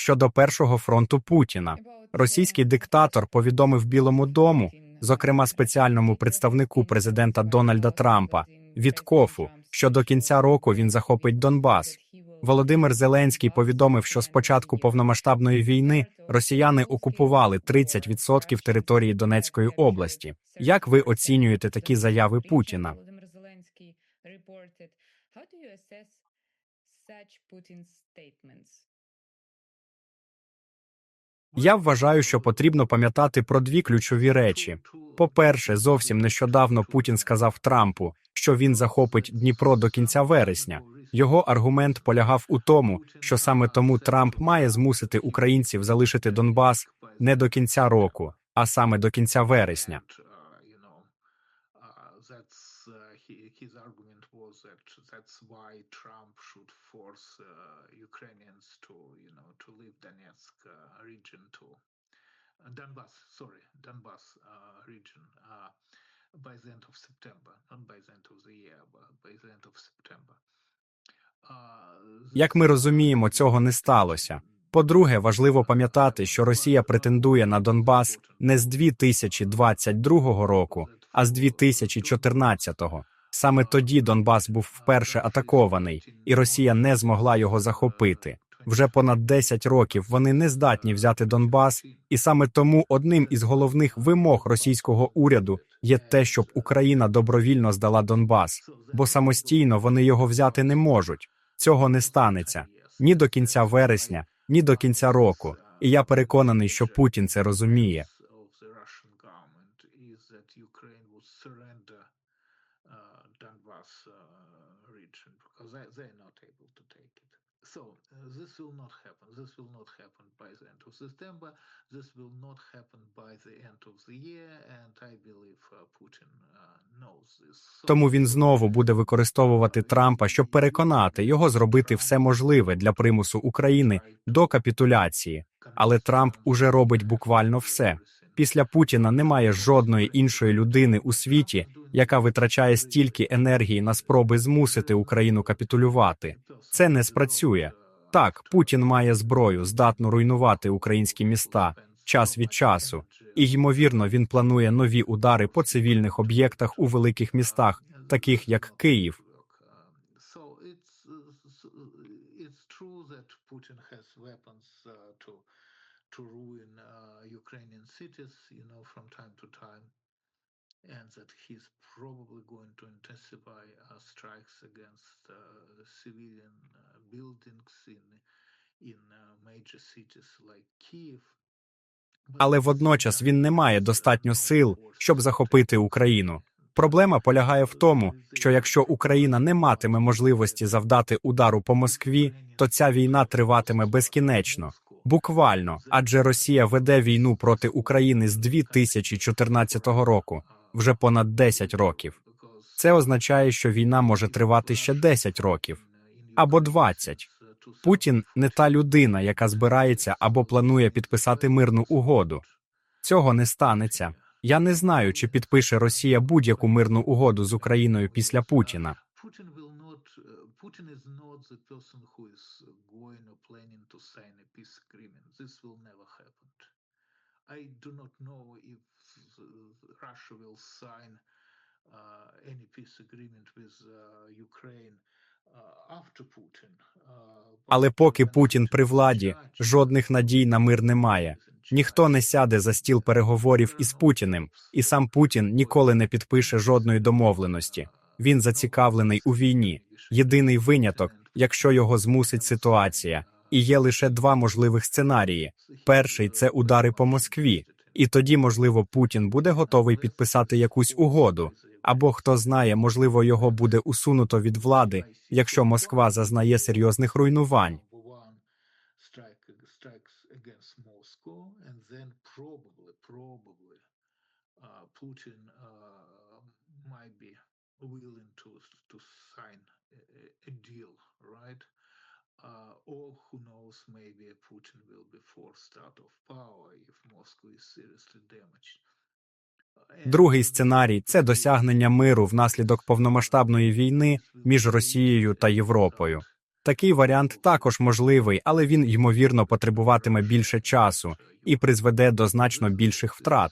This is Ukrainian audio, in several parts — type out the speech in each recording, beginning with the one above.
щодо першого фронту Путіна. Російський диктатор повідомив Білому дому, зокрема спеціальному представнику президента Дональда Трампа, Віткофу, що до кінця року він захопить Донбас. Володимир Зеленський повідомив, що з початку повномасштабної війни росіяни окупували 30% території Донецької області. Як ви оцінюєте такі заяви Путіна? Володимир Зеленський reported. How do you? Я вважаю, що потрібно пам'ятати про дві ключові речі. По-перше, зовсім нещодавно Путін сказав Трампу, що він захопить Дніпро до кінця вересня. Його аргумент полягав у тому, що саме тому Трамп має змусити українців залишити Донбас не до кінця року, а саме до кінця вересня. That that's why Trump should force uh, Ukrainians to, you know, to leave Donetsk uh, region to uh, Donbass. Sorry, Donbass uh, region uh, by the end of September, not by the end of the year, but by the end of September. Uh, Як ми розуміємо, цього не сталося. По-друге, важливо пам'ятати, що Росія претендує на Донбас не з 2022 року, а з 2014-го. Саме тоді Донбас був вперше атакований, і Росія не змогла його захопити. Вже понад 10 років вони не здатні взяти Донбас, і саме тому одним із головних вимог російського уряду є те, щоб Україна добровільно здала Донбас, бо самостійно вони його взяти не можуть. Цього не станеться ні до кінця вересня, ні до кінця року. І я переконаний, що Путін це розуміє. of the Russian government is that Ukraine would surrender uh, Donbass uh, region because they, they're not able to take it. So uh, this will not happen. This will not happen by the end of September. This will not happen by the end of the year, and I believe uh, Putin uh, knows this. Тому він знову буде використовувати Трампа, щоб переконати його зробити все можливе для примусу України до капітуляції. Але Трамп уже робить буквально все. Після Путіна немає жодної іншої людини у світі, яка витрачає стільки енергії на спроби змусити Україну капітулювати. Це не спрацює. Так, Путін має зброю, здатну руйнувати українські міста час від часу, і ймовірно, він планує нові удари по цивільних об'єктах у великих містах, таких як Київ. To ruin uh, Ukrainian cities, and that he's probably going to intensify uh, strikes against uh, civilian uh, buildings in in uh, major cities like Kiev. Але водночас він не має достатньо сил, щоб захопити Україну. Проблема полягає в тому, що якщо Україна не матиме можливості завдати удару по Москві, то ця війна триватиме безкінечно. Буквально, адже Росія веде війну проти України з 2014 року, вже понад 10 років. Це означає, що війна може тривати ще 10 років або 20. Путін не та людина, яка збирається або планує підписати мирну угоду. Цього не станеться. Я не знаю, чи підпише Росія будь-яку мирну угоду з Україною після Путіна. Putin is not the person who is. I do not know if Russia will sign uh, any peace agreement with uh, Ukraine uh, after Putin. Uh, Але поки Путін при владі, жодних надій на мир немає. Ніхто не сяде за стіл переговорів із Путіним, і сам Путін ніколи не підпише жодної домовленості. Він зацікавлений у війні. Єдиний виняток, якщо його змусить ситуація, і є лише два можливих сценарії: перший це удари по Москві, і тоді, можливо, Путін буде готовий підписати якусь угоду, або хто знає, можливо, його буде усунуто від влади, якщо Москва зазнає серйозних руйнувань. might be willing to to sign a- a deal, right? Uh, or who knows, maybe Putin will be forced out of power if Moscow is seriously damaged. Другий сценарій це досягнення миру внаслідок повномасштабної війни між Росією та Європою. Такий варіант також можливий, але він ймовірно потребуватиме більше часу і призведе до значно більших втрат.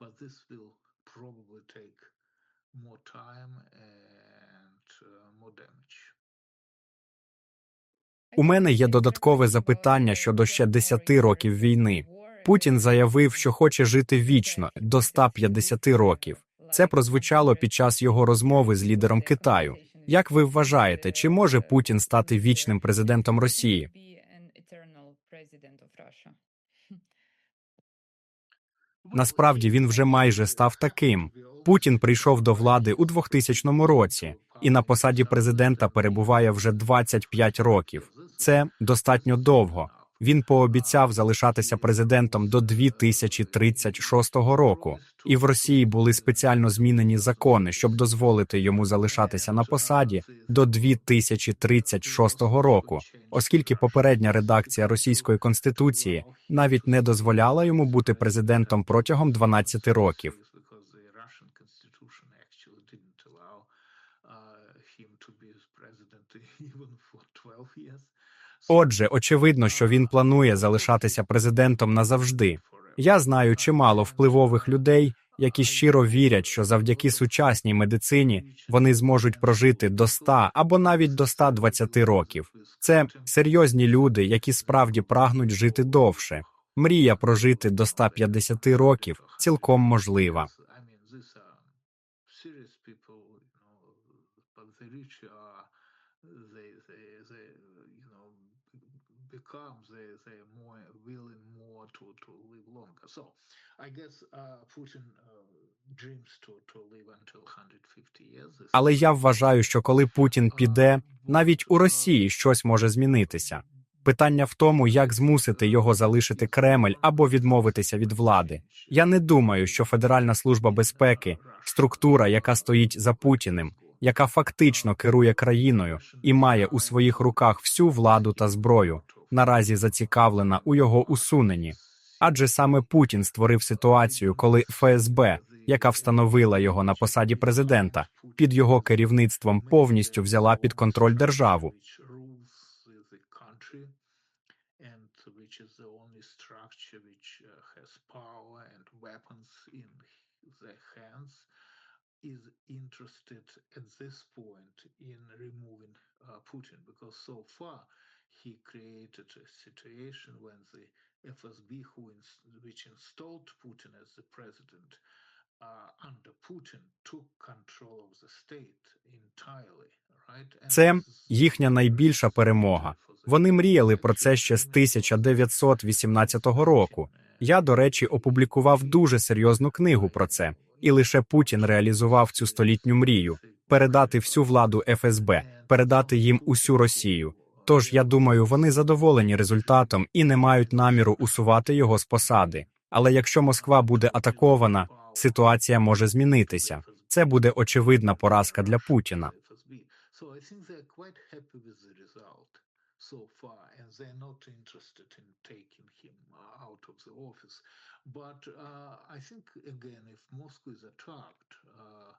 But this will probably take more time and uh, more damage. У мене є додаткове запитання щодо ще 10 років війни. Путін заявив, що хоче жити вічно до 150 років. Це прозвучало під час його розмови з лідером Китаю. Як ви вважаєте, чи може Путін стати вічним президентом Росії? Насправді він вже майже став таким. Путін прийшов до влади у 2000 році і на посаді президента перебуває вже 25 років. Це достатньо довго. Він пообіцяв залишатися президентом до 2036 року, і в Росії були спеціально змінені закони, щоб дозволити йому залишатися на посаді до 2036 року, оскільки попередня редакція російської конституції навіть не дозволяла йому бути президентом протягом 12 років. Uh, him to be president even for 12 years. Отже, очевидно, що він планує залишатися президентом назавжди. Я знаю чимало впливових людей, які щиро вірять, що завдяки сучасній медицині вони зможуть прожити до 100 або навіть до 120 років. Це серйозні люди, які справді прагнуть жити довше. Мрія прожити до 150 років цілком можлива. I mean, these are serious people, you know, but the rich are, they, they, they, you know, become, they, they more willing more to, to live longer. So I guess uh, Putin uh, dreams to, to live until 150 years. Але я вважаю, що коли Путін піде, навіть у Росії щось може змінитися. Питання в тому, як змусити його залишити Кремль або відмовитися від влади. Я не думаю, що Федеральна служба безпеки, структура, яка стоїть за Путіним, яка фактично керує країною і має у своїх руках всю владу та зброю, наразі зацікавлена у його усуненні. Адже саме Путін створив ситуацію, коли ФСБ, яка встановила його на посаді президента, під його керівництвом повністю взяла під контроль державу. the- hands is interested at this point in removing uh, Putin because so far he created a situation when the FSB who ins- which installed Putin as the president uh, under Putin took control of the state entirely, right? Це їхня найбільша перемога. Вони мріяли про це ще з 1918 року. Я, до речі, опублікував дуже серйозну книгу про це, і лише Путін реалізував цю столітню мрію передати всю владу ФСБ, передати їм усю Росію. Тож я думаю, вони задоволені результатом і не мають наміру усувати його з посади. Але якщо Москва буде атакована, ситуація може змінитися. Це буде очевидна поразка для Путіна. So far, and they're not interested in taking him uh, out of the office. But uh, I think again, if Moscow is attacked, uh,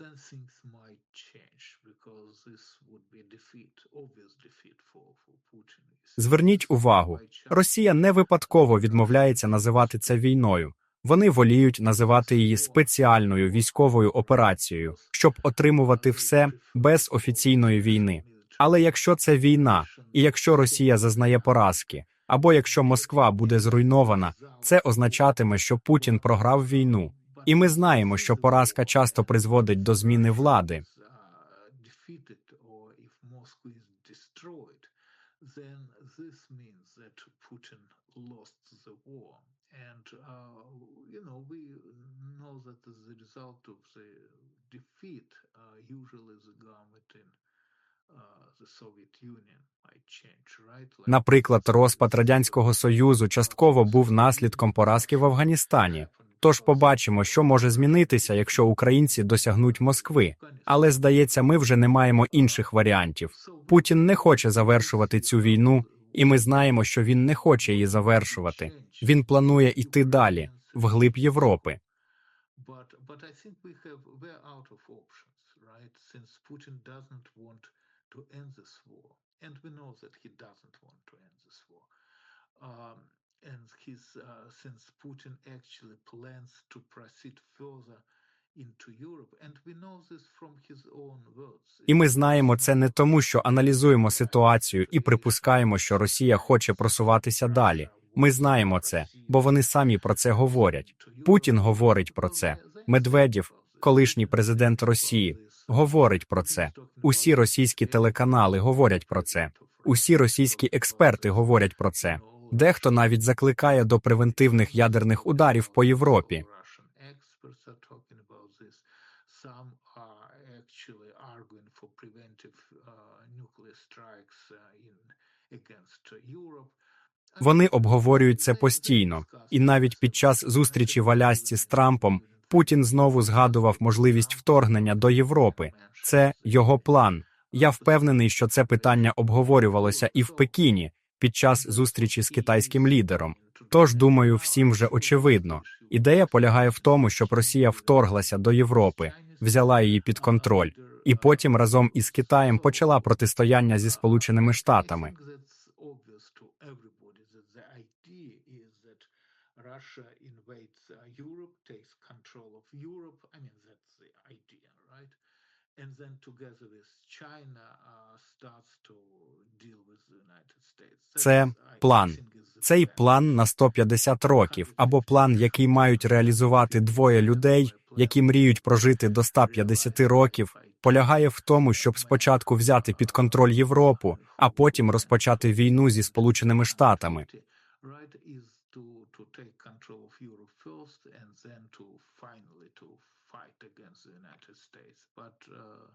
then things might change because this would be defeat, obvious defeat for, for Putin. Зверніть увагу, Росія не випадково відмовляється називати це війною. Вони воліють називати її спеціальною військовою операцією, щоб отримувати все без офіційної війни. Але якщо це війна, і якщо Росія зазнає поразки, або якщо Москва буде зруйнована, це означатиме, що Путін програв війну. І ми знаємо, що поразка часто призводить до зміни влади. result of the defeat, uh, usually the government in Наприклад, розпад радянського союзу частково був наслідком поразки в Афганістані. Тож побачимо, що може змінитися, якщо українці досягнуть Москви. Але здається, ми вже не маємо інших варіантів. Путін не хоче завершувати цю війну, і ми знаємо, що він не хоче її завершувати. Він планує йти далі, вглиб Європи. But but I think we have we're out of options, right? Since Putin doesn't want to end this war, and we know that he doesn't want to end this war. Um, and his uh, since Putin actually plans to proceed further. І ми знаємо це не тому, що аналізуємо ситуацію і припускаємо, що Росія хоче просуватися далі. Ми знаємо це, бо вони самі про це говорять. Путін говорить про це. Медведєв, колишній президент Росії, говорить про це. Усі російські телеканали говорять про це. Усі російські експерти говорять про це. Дехто навіть закликає до превентивних ядерних ударів по Європі. Вони обговорюють це постійно, і навіть під час зустрічі в Алясці з Трампом Путін знову згадував можливість вторгнення до Європи. Це його план. Я впевнений, що це питання обговорювалося і в Пекіні під час зустрічі з китайським лідером. Тож, думаю, всім вже очевидно. Ідея полягає в тому, щоб Росія вторглася до Європи, взяла її під контроль, і потім разом із Китаєм почала протистояння зі Сполученими Штатами. I think that's obvious to everybody that the idea is that Russia invades uh, Europe, takes control of Europe. I mean, that's the idea, right? And then together with China uh, starts to deal with the United States. Це план. Цей план на 150 років, або план, який мають реалізувати двоє людей, які мріють прожити до 150 років, полягає в тому, щоб спочатку взяти під контроль Європу, а потім розпочати війну зі Сполученими Штатами. Right is to to take control of Europe first, and then to finally to fight against the United States. But uh,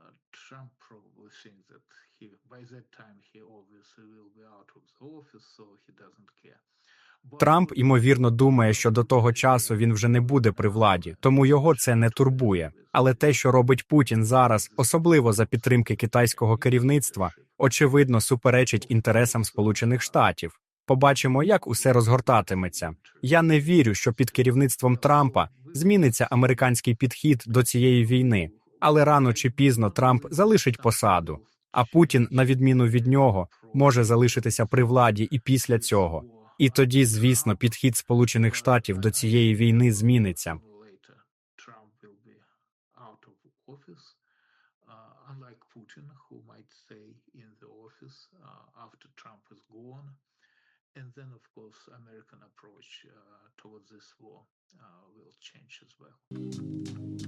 uh, Trump probably thinks that he by that time he obviously will be out of the office, so he doesn't care. Трамп ймовірно думає, що до того часу він вже не буде при владі, тому його це не турбує. Але те, що робить Путін зараз, особливо за підтримки китайського керівництва, очевидно суперечить інтересам Сполучених Штатів. Побачимо, як усе розгортатиметься. Я не вірю, що під керівництвом Трампа зміниться американський підхід до цієї війни, але рано чи пізно Трамп залишить посаду. А Путін, на відміну від нього, може залишитися при владі і після цього. І тоді, звісно, підхід Сполучених Штатів до цієї війни зміниться. unlike Putin, who might stay in the office uh, after Trump is gone. And then, of course, American approach uh, towards this war uh, will change as well.